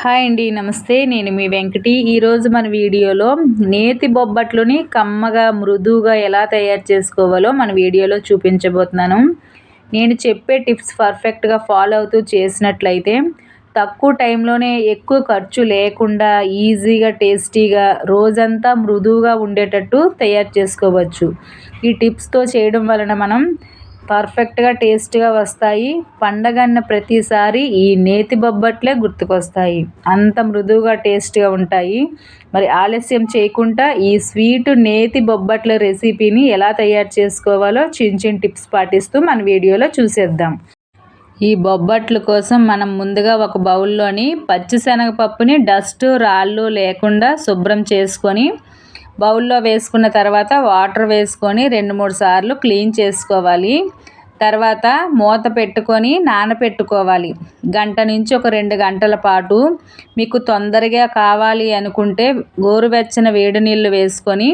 Hi అండి నమస్తే. నేను మీ వెంకటి. ఈరోజు మన వీడియోలో నేతి బొబ్బట్లుని కమ్మగా మృదువుగా ఎలా తయారు చేసుకోవాలో మన వీడియోలో చూపించబోతున్నాను. నేను చెప్పే టిప్స్ పర్ఫెక్ట్గా ఫాలో అవుతూ చేసినట్లయితే తక్కువ టైంలోనే ఎక్కువ ఖర్చు లేకుండా ఈజీగా టేస్టీగా రోజంతా మృదువుగా ఉండేటట్టు తయారు చేసుకోవచ్చు. ఈ టిప్స్తో చేయడం వలన మనం పర్ఫెక్ట్గా టేస్ట్గా వస్తాయి. పండగన్న ప్రతిసారి ఈ నేతి బొబ్బట్లే గుర్తుకొస్తాయి. అంత మృదువుగా టేస్ట్గా ఉంటాయి. మరి ఆలస్యం చేయకుండా ఈ స్వీట్ నేతి బొబ్బట్ల రెసిపీని ఎలా తయారు చేసుకోవాలో చిన్న చిన్న టిప్స్ పాటిస్తూ మన వీడియోలో చూసేద్దాం. ఈ బొబ్బట్ల కోసం మనం ముందుగా ఒక బౌల్లోని పచ్చిశనగపప్పుని డస్ట్ రాళ్ళు లేకుండా శుభ్రం చేసుకొని బౌల్లో వేసుకున్న తర్వాత వాటర్ వేసుకొని రెండు మూడు సార్లు క్లీన్ చేసుకోవాలి. తర్వాత మూత పెట్టుకొని నానపెట్టుకోవాలి. గంట నుంచి ఒక రెండు గంటల పాటు మీకు తొందరగా కావాలి అనుకుంటే గోరువెచ్చని వేడి నీళ్ళు వేసుకొని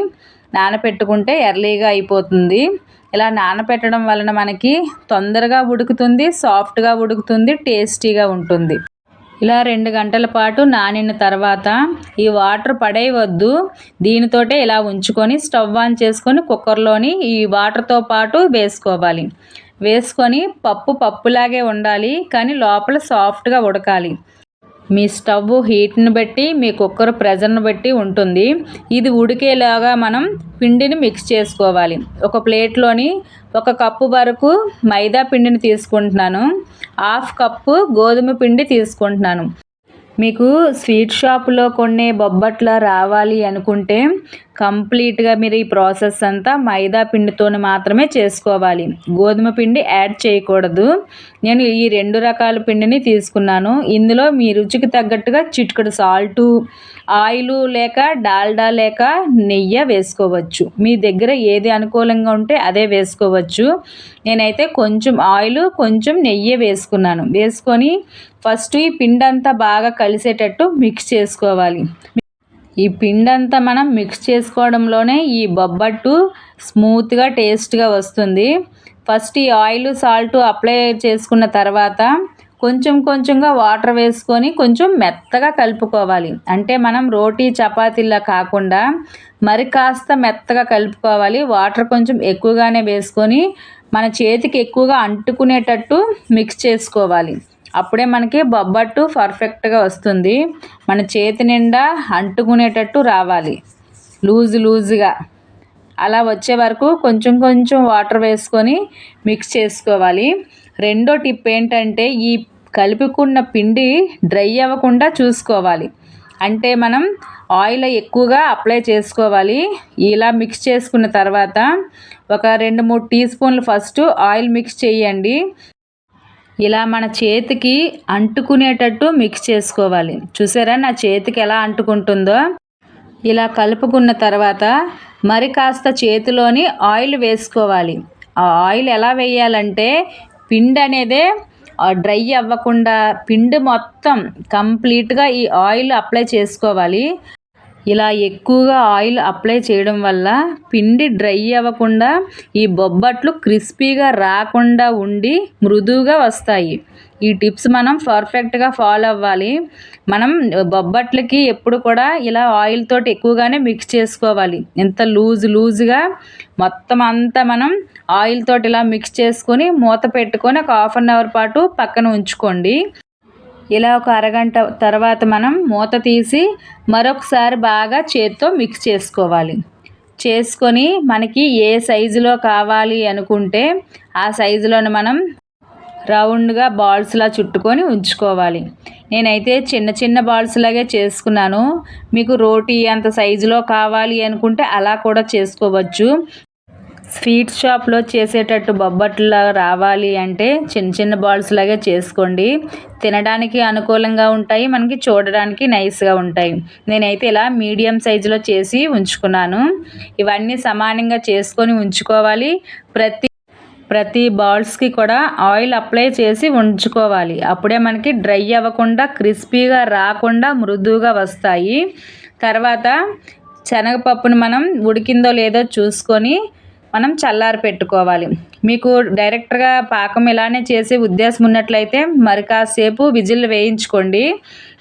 నానపెట్టుకుంటే ఎర్లీగా అయిపోతుంది. ఇలా నానపెట్టడం వలన మనకి తొందరగా ఉడుకుతుంది సాఫ్ట్గా ఉడుకుతుంది టేస్టీగా ఉంటుంది. ఇలా రెండు గంటల పాటు నానిన తర్వాత ఈ వాటర్ పడేయవద్దు. దీనితోటే ఇలా ఉంచుకొని స్టవ్ ఆన్ చేసుకొని కుక్కర్లోని ఈ వాటర్తో పాటు వేసుకోవాలి. వేసుకొని పప్పు పప్పులాగే ఉండాలి కానీ లోపల సాఫ్ట్గా ఉడకాలి. మీ స్టవ్ హీట్ని బట్టి మీ కుక్కర్ ప్రెజర్ని బట్టి ఉంటుంది. ఇది ఉడికేలాగా మనం పిండిని మిక్స్ చేసుకోవాలి. ఒక ప్లేట్లోని ఒక కప్పు వరకు మైదా పిండిని తీసుకుంటున్నాను. హాఫ్ కప్పు గోధుమ పిండి తీసుకుంటున్నాను. మీకు స్వీట్ షాప్లో కొన్ని బొబ్బట్ల రావాలి అనుకుంటే కంప్లీట్గా మీరు ఈ ప్రాసెస్ అంతా మైదా పిండితో మాత్రమే చేసుకోవాలి. గోధుమ పిండి యాడ్ చేయకూడదు. నేను ఈ రెండు రకాల పిండిని తీసుకున్నాను. ఇందులో మీ రుచికి తగ్గట్టుగా చిటికడు సాల్టు ఆయిల్ లేక డాల్డా లేక నెయ్యి వేసుకోవచ్చు. మీ దగ్గర ఏది అనుకూలంగా ఉంటే అదే వేసుకోవచ్చు. నేనైతే కొంచెం ఆయిల్ కొంచెం నెయ్యి వేసుకున్నాను. వేసుకొని ఫస్ట్ ఈ పిండి అంతా బాగా కలిసేటట్టు మిక్స్ చేసుకోవాలి. ఈ పిండి అంతా మనం మిక్స్ చేసుకోవడంలోనే ఈ బొబ్బట్టు స్మూత్గా టేస్ట్గా వస్తుంది. ఫస్ట్ ఈ ఆయిల్ సాల్ట్ అప్లై చేసుకున్న తర్వాత కొంచెం కొంచెంగా వాటర్ వేసుకొని కొంచెం మెత్తగా కలుపుకోవాలి. అంటే మనం రోటీ చపాతీలా కాకుండా మరి కాస్త మెత్తగా కలుపుకోవాలి. వాటర్ కొంచెం ఎక్కువగానే వేసుకొని మన చేతికి ఎక్కువగా అంటుకునేటట్టు మిక్స్ చేసుకోవాలి. అప్పుడే మనకి బొబ్బట్టు పర్ఫెక్ట్గా వస్తుంది. మన చేతి నిండా అంటుకునేటట్టు రావాలి. లూజ్ లూజ్గా. అలా వచ్చే వరకు కొంచెం కొంచెం వాటర్ వేసుకొని మిక్స్ చేసుకోవాలి. రెండో టిప్ ఏంటంటే ఈ కలుపుకున్న పిండి డ్రై అవ్వకుండా చూసుకోవాలి. అంటే మనం ఆయిల్ ఎక్కువగా అప్లై చేసుకోవాలి. ఇలా మిక్స్ చేసుకున్న తర్వాత ఒక రెండు మూడు టీ స్పూన్లు ఫస్ట్ ఆయిల్ మిక్స్ చేయండి. ఇలా మన చేతికి అంటుకునేటట్టు మిక్స్ చేసుకోవాలి. చూసారా నా చేతికి ఎలా అంటుకుంటుందో? ఇలా కలుపుకున్న తర్వాత మరి కాస్త చేతిలోని ఆయిల్ వేసుకోవాలి. ఆ ఆయిల్ ఎలా వేయాలంటే పిండి అనేదే డ్రై అవ్వకుండా పిండి మొత్తం కంప్లీట్గా ఈ ఆయిల్ అప్లై చేసుకోవాలి. ఇలా ఎక్కువగా ఆయిల్ అప్లై చేయడం వల్ల పిండి డ్రై అవ్వకుండా ఈ బొబ్బట్లు క్రిస్పీగా రాకుండా ఉండి మృదువుగా వస్తాయి. ఈ టిప్స్ మనం పర్ఫెక్ట్గా ఫాలో అవ్వాలి. మనం బొబ్బట్లకి ఎప్పుడు కూడా ఇలా ఆయిల్ తోటి ఎక్కువగానే మిక్స్ చేసుకోవాలి. ఎంత లూజ్ లూజ్గా మొత్తం అంతా మనం ఆయిల్ తోటి ఇలా మిక్స్ చేసుకొని మూత పెట్టుకొని ఒక హాఫ్ అన్ అవర్ పాటు పక్కన ఉంచుకోండి. ఇలా ఒక అరగంట తర్వాత మనం మూత తీసి మరొకసారి బాగా చేత్తో మిక్స్ చేసుకోవాలి. చేసుకొని మనకి ఏ సైజులో కావాలి అనుకుంటే ఆ సైజులోని మనం రౌండ్గా బాల్స్లా చుట్టుకొని ఉంచుకోవాలి. నేనైతే చిన్న చిన్న బాల్స్ లాగే చేసుకున్నాను. మీకు రోటీ అంత సైజులో కావాలి అనుకుంటే అలా కూడా చేసుకోవచ్చు. స్వీట్ షాప్లో చేసేటట్టు బొబ్బట్లా రావాలి అంటే చిన్న చిన్న బాల్స్ లాగా చేసుకోండి. తినడానికి అనుకూలంగా ఉంటాయి మనకి చూడడానికి నైస్గా ఉంటాయి. నేనైతే ఇలా మీడియం సైజులో చేసి ఉంచుకున్నాను. ఇవన్నీ సమానంగా చేసుకొని ఉంచుకోవాలి. ప్రతి ప్రతి బాల్స్కి కూడా ఆయిల్ అప్లై చేసి ఉంచుకోవాలి. అప్పుడే మనకి డ్రై అవ్వకుండా క్రిస్పీగా రాకుండా మృదువుగా వస్తాయి. తర్వాత శనగపప్పును మనం ఉడికిందో లేదో చూసుకొని మనం చల్లారి పెట్టుకోవాలి. మీకు డైరెక్ట్గా పాకం ఇలానే చేసే ఉద్దేశం ఉన్నట్లయితే మరి కాసేపు విజిల్ వేయించుకోండి.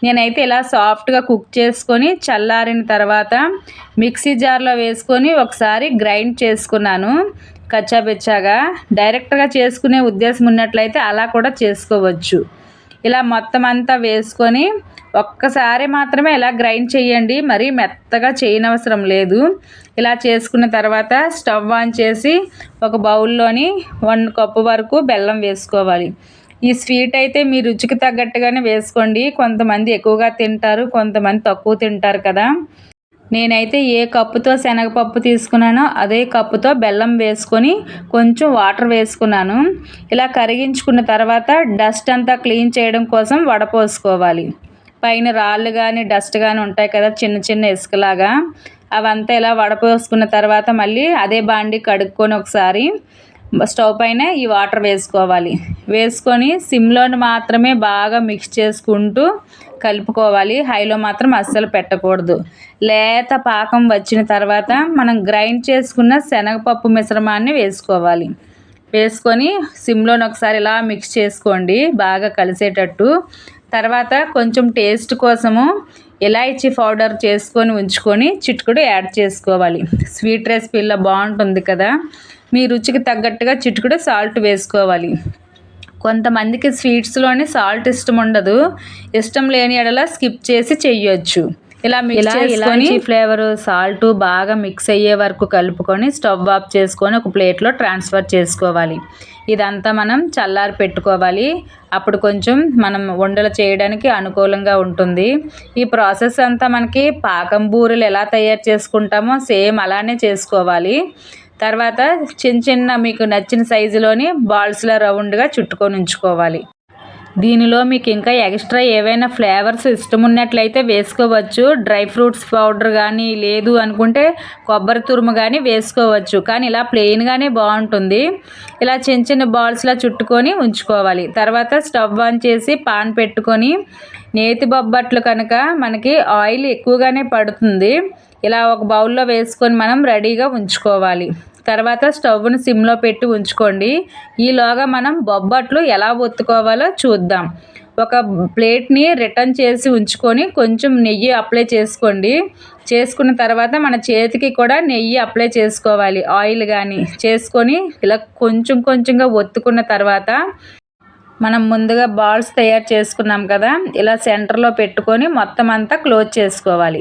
నేనైతే ఇలా సాఫ్ట్గా కుక్ చేసుకొని చల్లారిన తర్వాత మిక్సీ జార్లో వేసుకొని ఒకసారి గ్రైండ్ చేసుకున్నాను. కచ్చాబెచ్చాగా. డైరెక్ట్గా చేసుకునే ఉద్దేశం ఉన్నట్లయితే అలా కూడా చేసుకోవచ్చు. ఇలా మొత్తం అంతా వేసుకొని ఒక్కసారి మాత్రమే ఇలా గ్రైండ్ చేయండి. మరీ మెత్తగా చేయనవసరం లేదు. ఇలా చేసుకున్న తర్వాత స్టవ్ ఆన్ చేసి ఒక బౌల్లోని వన్ కప్పు వరకు బెల్లం వేసుకోవాలి. ఈ స్వీట్ అయితే మీ రుచికి తగ్గట్టుగానే వేసుకోండి. కొంతమంది ఎక్కువగా తింటారు కొంతమంది తక్కువ తింటారు కదా. నేనైతే ఏ కప్పుతో శనగపప్పు తీసుకున్నానో అదే కప్పుతో బెల్లం వేసుకొని కొంచెం వాటర్ వేసుకున్నాను. ఇలా కరిగించుకున్న తర్వాత డస్ట్ అంతా క్లీన్ చేయడం కోసం వడపోసుకోవాలి. పైన రాళ్ళు కానీ డస్ట్ కానీ ఉంటాయి కదా చిన్న చిన్న ఇసుకలాగా అవంతా ఇలా వడపోసుకున్న తర్వాత మళ్ళీ అదే బాండి కడుక్కొని ఒకసారి స్టవ్ పైన ఈ వాటర్ వేసుకోవాలి. వేసుకొని సిమ్లోని మాత్రమే బాగా మిక్స్ చేసుకుంటూ కలుపుకోవాలి. హైలో మాత్రం అస్సలు పెట్టకూడదు. లేత పాకం వచ్చిన తర్వాత మనం గ్రైండ్ చేసుకున్న శనగపప్పు మిశ్రమాన్ని వేసుకోవాలి. వేసుకొని సిమ్లోని ఒకసారి ఇలా మిక్స్ చేసుకోండి. బాగా కలిసేటట్టు. తర్వాత కొంచెం టేస్ట్ కోసము ఇలాయచీ పౌడర్ చేసుకొని ఉంచుకొని చిటుకుడు యాడ్ చేసుకోవాలి. స్వీట్ రెసిపీలో బాగుంటుంది కదా. మీ రుచికి తగ్గట్టుగా చిటుకుడు సాల్ట్ వేసుకోవాలి. కొంతమందికి స్వీట్స్లోనే సాల్ట్ ఇష్టం ఉండదు ఇష్టం లేని ఎడలా స్కిప్ చేసి చెయ్యొచ్చు ఇలా ఇలా ఇలాచి ఫ్లేవర్ సాల్ట్ బాగా మిక్స్ అయ్యే వరకు కలుపుకొని స్టవ్ ఆఫ్ చేసుకొని ఒక ప్లేట్లో ట్రాన్స్ఫర్ చేసుకోవాలి. ఇదంతా మనం చల్లారి పెట్టుకోవాలి. అప్పుడు కొంచెం మనం ఉండలు చేయడానికి అనుకూలంగా ఉంటుంది. ఈ ప్రాసెస్ అంతా మనకి పాకం బూరెలు ఎలా తయారు చేసుకుంటామో సేమ్ అలానే చేసుకోవాలి. తర్వాత చిన్న చిన్న మీకు నచ్చిన సైజులోని బాల్స్లో రౌండ్గా చుట్టుకొని ఉంచుకోవాలి. దీనిలో మీకు ఇంకా ఎక్స్ట్రా ఏవైనా ఫ్లేవర్స్ ఇష్టం ఉన్నట్లయితే వేసుకోవచ్చు. డ్రై ఫ్రూట్స్ పౌడర్ కానీ లేదు అనుకుంటే కొబ్బరి తురుము కానీ వేసుకోవచ్చు. కానీ ఇలా ప్లెయిన్గానే బాగుంటుంది. ఇలా చిన్న చిన్న బాల్స్లా చుట్టుకొని ఉంచుకోవాలి. తర్వాత స్టవ్ ఆన్ చేసి పాన్ పెట్టుకొని నేతి బొబ్బట్లు కనుక మనకి ఆయిల్ ఎక్కువగానే పడుతుంది. ఇలా ఒక బౌల్లో వేసుకొని మనం రెడీగా ఉంచుకోవాలి. తర్వాత స్టవ్ను సిమ్లో పెట్టి ఉంచుకోండి. ఈలోగా మనం బొబ్బట్లు ఎలా ఒత్తుకోవాలో చూద్దాం. ఒక ప్లేట్ని రిటర్న్ చేసి ఉంచుకొని కొంచెం నెయ్యి అప్లై చేసుకోండి. చేసుకున్న తర్వాత మన చేతికి కూడా నెయ్యి అప్లై చేసుకోవాలి. ఆయిల్ కానీ చేసుకొని ఇలా కొంచెం కొంచెంగా ఒత్తుకున్న తర్వాత మనం ముందుగా బాల్స్ తయారు చేసుకున్నాం కదా ఇలా సెంటర్లో పెట్టుకొని మొత్తం అంతా క్లోజ్ చేసుకోవాలి.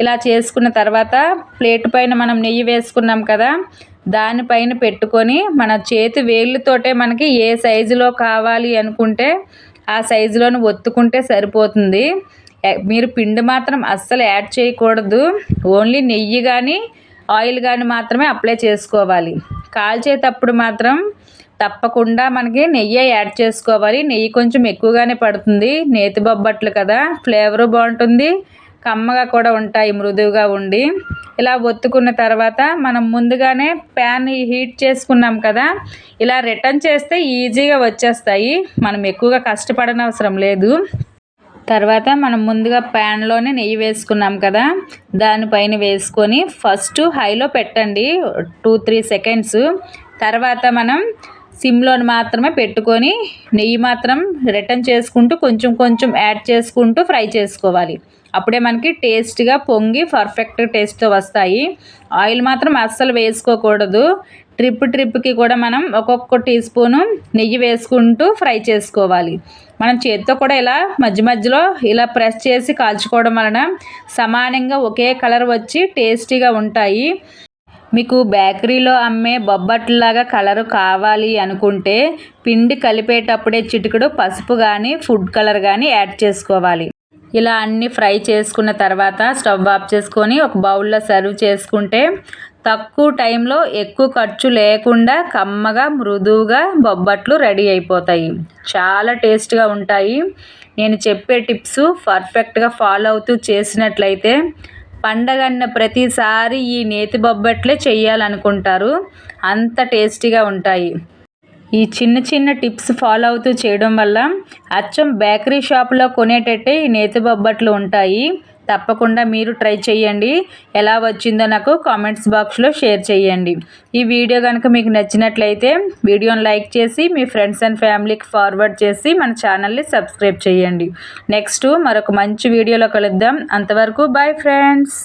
ఇలా చేసుకున్న తర్వాత ప్లేట్ పైన మనం నెయ్యి వేసుకున్నాం కదా దానిపైన పెట్టుకొని మన చేతి వేళ్ళతోటే మనకి ఏ సైజులో కావాలి అనుకుంటే ఆ సైజులోని ఒత్తుకుంటే సరిపోతుంది. మీరు పిండి మాత్రం అస్సలు యాడ్ చేయకూడదు. ఓన్లీ నెయ్యి కానీ ఆయిల్ కానీ మాత్రమే అప్లై చేసుకోవాలి. కాల్చేటప్పుడు మాత్రం తప్పకుండా మనకి నెయ్యి యాడ్ చేసుకోవాలి. నెయ్యి కొంచెం ఎక్కువగానే పడుతుంది. నేతి బొబ్బట్లు కదా ఫ్లేవరు బాగుంటుంది. కమ్మగా కూడా ఉంటాయి మృదువుగా ఉండి. ఇలా ఒత్తుకున్న తర్వాత మనం ముందుగానే ప్యాన్ హీట్ చేసుకున్నాం కదా ఇలా రిటర్న్ చేస్తే ఈజీగా వచ్చేస్తాయి. మనం ఎక్కువగా కష్టపడనవసరం లేదు. తర్వాత మనం ముందుగా ప్యాన్లోనే నెయ్యి వేసుకున్నాం కదా దానిపైన వేసుకొని ఫస్ట్ హైలో పెట్టండి టూ త్రీ సెకండ్స్ తర్వాత మనం సిమ్లోని మాత్రమే పెట్టుకొని నెయ్యి మాత్రం రిటర్న్ చేసుకుంటూ కొంచెం కొంచెం యాడ్ చేసుకుంటూ ఫ్రై చేసుకోవాలి. అప్పుడే మనకి టేస్ట్గా పొంగి పర్ఫెక్ట్ టేస్ట్ వస్తాయి. ఆయిల్ మాత్రం అస్సలు వేసుకోకూడదు. ట్రిప్ ట్రిప్కి కూడా మనం ఒక్కొక్క టీ స్పూను నెయ్యి వేసుకుంటూ ఫ్రై చేసుకోవాలి. మనం చేతితో కూడా ఇలా మధ్య మధ్యలో ఇలా ప్రెస్ చేసి కాల్చుకోవడం వలన సమానంగా ఒకే కలర్ వచ్చి టేస్టీగా ఉంటాయి. మీకు బేకరీలో అమ్మే బొబ్బట్లాగా కలరు కావాలి అనుకుంటే పిండి కలిపేటప్పుడే చిటికడు పసుపు కానీ ఫుడ్ కలర్ కానీ యాడ్ చేసుకోవాలి. ఇలా అన్నీ ఫ్రై చేసుకున్న తర్వాత స్టవ్ ఆఫ్ చేసుకొని ఒక బౌల్లో సర్వ్ చేసుకుంటే తక్కువ టైంలో ఎక్కువ ఖర్చు లేకుండా కమ్మగా మృదువుగా బొబ్బట్లు రెడీ అయిపోతాయి. చాలా టేస్ట్గా ఉంటాయి. నేను చెప్పే టిప్స్ పర్ఫెక్ట్గా ఫాలో అవుతూ చేసినట్లయితే పండగన్న ప్రతిసారి ఈ నేతి బొబ్బట్లే చేయాలనుకుంటారు అంత టేస్టీగా ఉంటాయి. ఈ చిన్న చిన్న టిప్స్ ఫాలో అవుతూ చేయడం వల్ల అచ్చం బేకరీ షాప్లో కొనేటట్టే ఈ నేతి బొబ్బట్లు ఉంటాయి. తప్పకుండా మీరు ట్రై చేయండి. ఎలా వచ్చిందో నాకు కామెంట్స్ బాక్స్లో షేర్ చేయండి. ఈ వీడియో కనుక మీకు నచ్చినట్లయితే వీడియోని లైక్ చేసి మీ ఫ్రెండ్స్ అండ్ ఫ్యామిలీకి ఫార్వర్డ్ చేసి మన ఛానల్ని సబ్స్క్రైబ్ చేయండి. నెక్స్ట్ మరొక మంచి వీడియోలో కలుద్దాం. అంతవరకు బాయ్ ఫ్రెండ్స్.